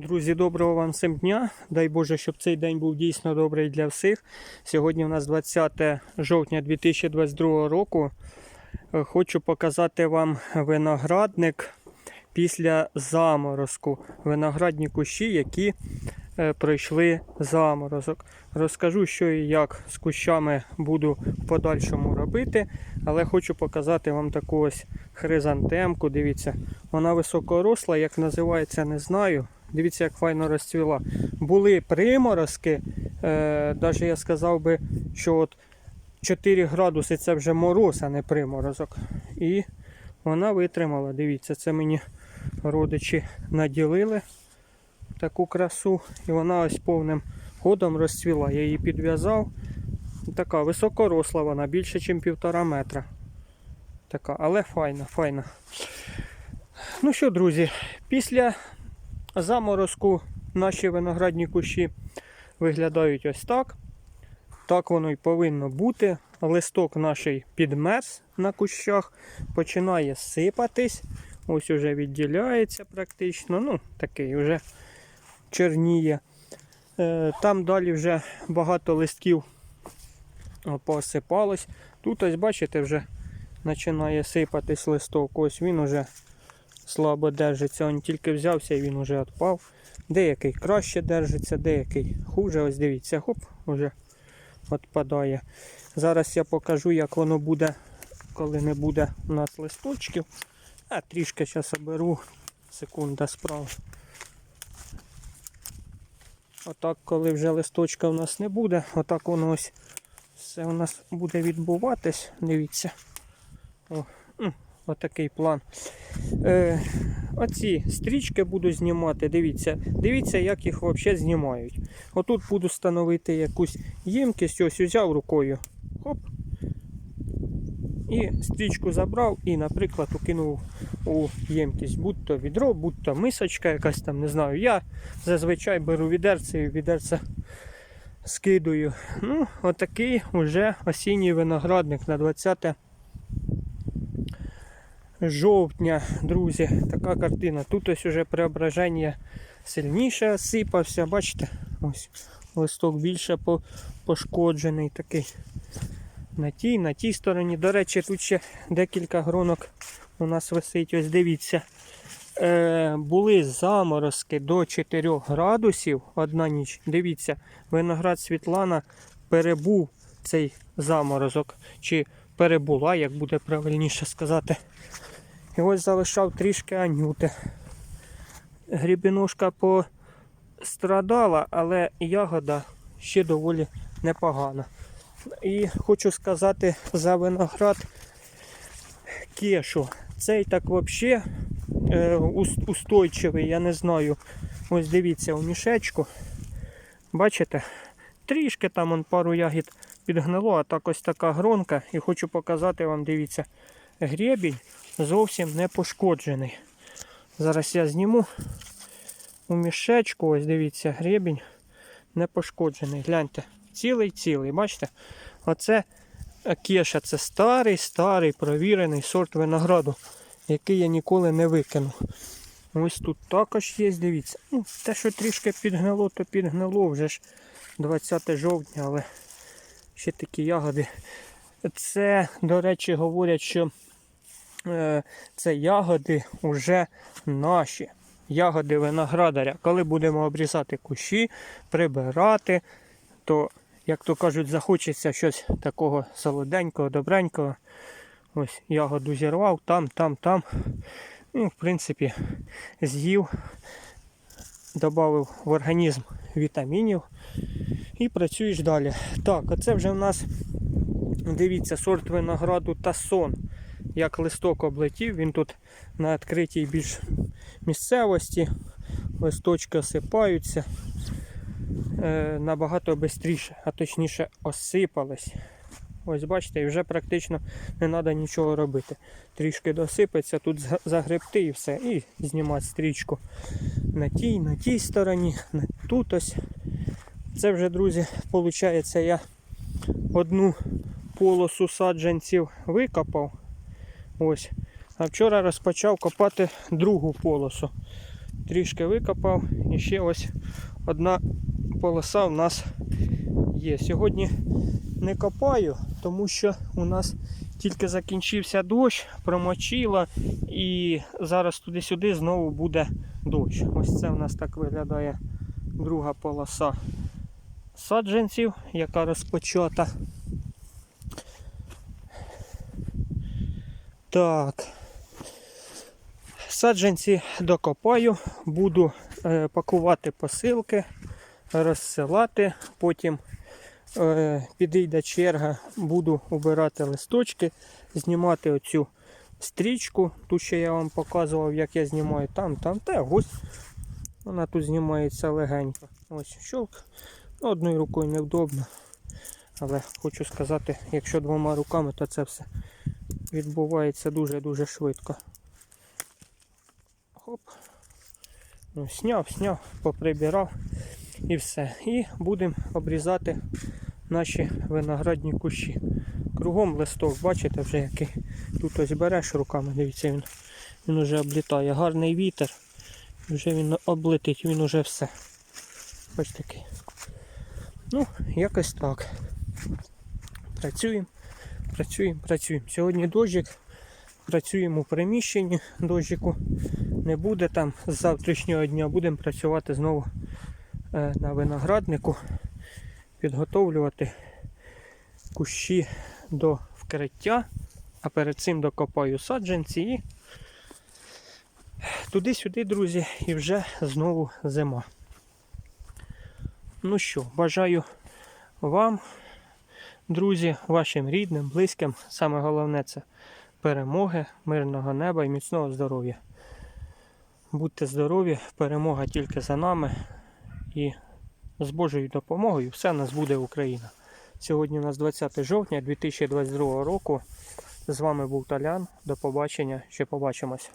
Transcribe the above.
Друзі, доброго вам всім дня. Дай Боже, щоб цей день був дійсно добрий для всіх. Сьогодні у нас 20 жовтня 2022 року. Е, Хочу показати вам виноградник після заморозку. Виноградні кущі, які е, пройшли заморозок. Розкажу, що і як з кущами буду в подальшому робити, але хочу показати вам таку ось хризантемку. Дивіться, вона високоросла, як називається, не знаю. Дивіться, як файно розцвіла. Були приморозки, е, навіть я сказав би, що от 4 градуси це вже мороз, а не приморозок. І вона витримала. Дивіться, це мені родичі наділили таку красу. І вона ось повним ходом розцвіла. Я її підв'язав. Така високоросла вона, більше, ніж півтора метра. Така, але файна, файна. Ну що, друзі, після заморозку наші виноградні кущі виглядають ось так. Так воно і повинно бути. Листок наш підмерз на кущах, починає сипатись. Ось уже відділяється практично. Ну, такий вже черніє. Е, Там далі вже багато листків посипалось. Тут ось, бачите, вже починає сипатись листок. Ось він уже слабо держиться. Він тільки взявся і він уже відпав. Деякий краще держиться, деякий хуже. Ось дивіться, хоп, уже відпадає. Зараз я покажу, як воно буде, коли не буде у нас листочків. А трішки зараз оберу. Секунда справа. Отак, коли вже листочка у нас не буде, отак воно ось все у нас буде відбуватись. Дивіться. О, отакий план. Е, оці стрічки буду знімати. Дивіться, дивіться, як їх взагалі знімають. Отут буду становити якусь ємкість, ось взяв рукою. Хоп. І стрічку забрав і, наприклад, укинув у ємкість, будь то відро, будь то мисочка якась там, не знаю. Я зазвичай беру відерце і відерце скидую. Ну, отакий уже осінній виноградник на 20 жовтня, друзі, така картина. Тут ось уже преображення сильніше сипався. Бачите, ось листок більше пошкоджений такий. На тій, на тій стороні. До речі, тут ще декілька гронок у нас висить. Ось дивіться. Е, були заморозки до 4 градусів одна ніч. Дивіться, виноград Світлана перебув цей заморозок. Чи перебула, як буде правильніше сказати. І ось залишав трішки анюти. Грібінушка пострадала, але ягода ще доволі непогана. І хочу сказати за виноград кешу. Цей так взагалі е, устойчивий, я не знаю. Ось дивіться у мішечку. Бачите? Трішки там он пару ягід підгнило, а так ось така гронка. І хочу показати вам, дивіться, гребінь зовсім не пошкоджений. Зараз я зніму у мішечку, ось дивіться, гребінь не пошкоджений. Гляньте, цілий-цілий, бачите? Оце кеша, це старий, старий провірений сорт винограду, який я ніколи не викину. Ось тут також є, дивіться. Ну, те, що трішки підгнило, то підгнило вже ж 20 жовтня, але ще такі ягоди. Це, до речі, говорять, що е, це ягоди вже наші. Ягоди виноградаря. Коли будемо обрізати кущі, прибирати, то, як то кажуть, захочеться щось такого солоденького, добренького. Ось ягоду зірвав, там, там, там. Ну, в принципі, з'їв, додав в організм вітамінів і працюєш далі. Так, оце вже в нас, дивіться, сорт винограду Тасон. Як листок облетів, він тут на відкритій більш місцевості. Листочки осипаються е, набагато швидше, а точніше осипались. Ось бачите, і вже практично не треба нічого робити. Трішки досипеться, тут загребти і все. І знімати стрічку на тій, на тій стороні, на тут ось. Це вже, друзі, виходить, я одну полосу саджанців викопав. Ось. А вчора розпочав копати другу полосу. трішки викопав. І ще ось одна полоса у нас є. Сьогодні не копаю, тому що у нас тільки закінчився дощ, промочило, і зараз туди-сюди знову буде дощ. Ось це у нас так виглядає друга полоса саджанців, яка розпочата. Так. Саджанці докопаю, буду е, пакувати посилки, розсилати. Потім е, підійде черга, буду обирати листочки, знімати оцю стрічку. Тут ще я вам показував, як я знімаю там, там, та ось. Вона тут знімається легенько. Ось щелк. Одною рукою невдобно. Але хочу сказати, якщо двома руками, то це все відбувається дуже-дуже швидко. Хоп. Ну, сняв, сняв, поприбирав і все. І будемо обрізати наші виноградні кущі. Кругом листок, бачите, вже який тут ось береш руками, дивіться, він, він уже облітає. Гарний вітер. Вже він облетить, він уже все. Ось такий. Ну, якось так. Працюємо, працюємо, працюємо. Сьогодні дощик. Працюємо у приміщенні, дощику не буде там з завтрашнього дня. Будемо працювати знову е, на винограднику, підготовлювати кущі до вкриття, а перед цим докопаю саджанці і туди-сюди, друзі, і вже знову зима. Ну що, бажаю вам, друзі, вашим рідним, близьким. Саме головне це перемоги, мирного неба і міцного здоров'я. Будьте здорові, перемога тільки за нами. І з Божою допомогою все нас буде Україна. Сьогодні у нас 20 жовтня 2022 року. З вами був Талян. До побачення. Ще побачимось.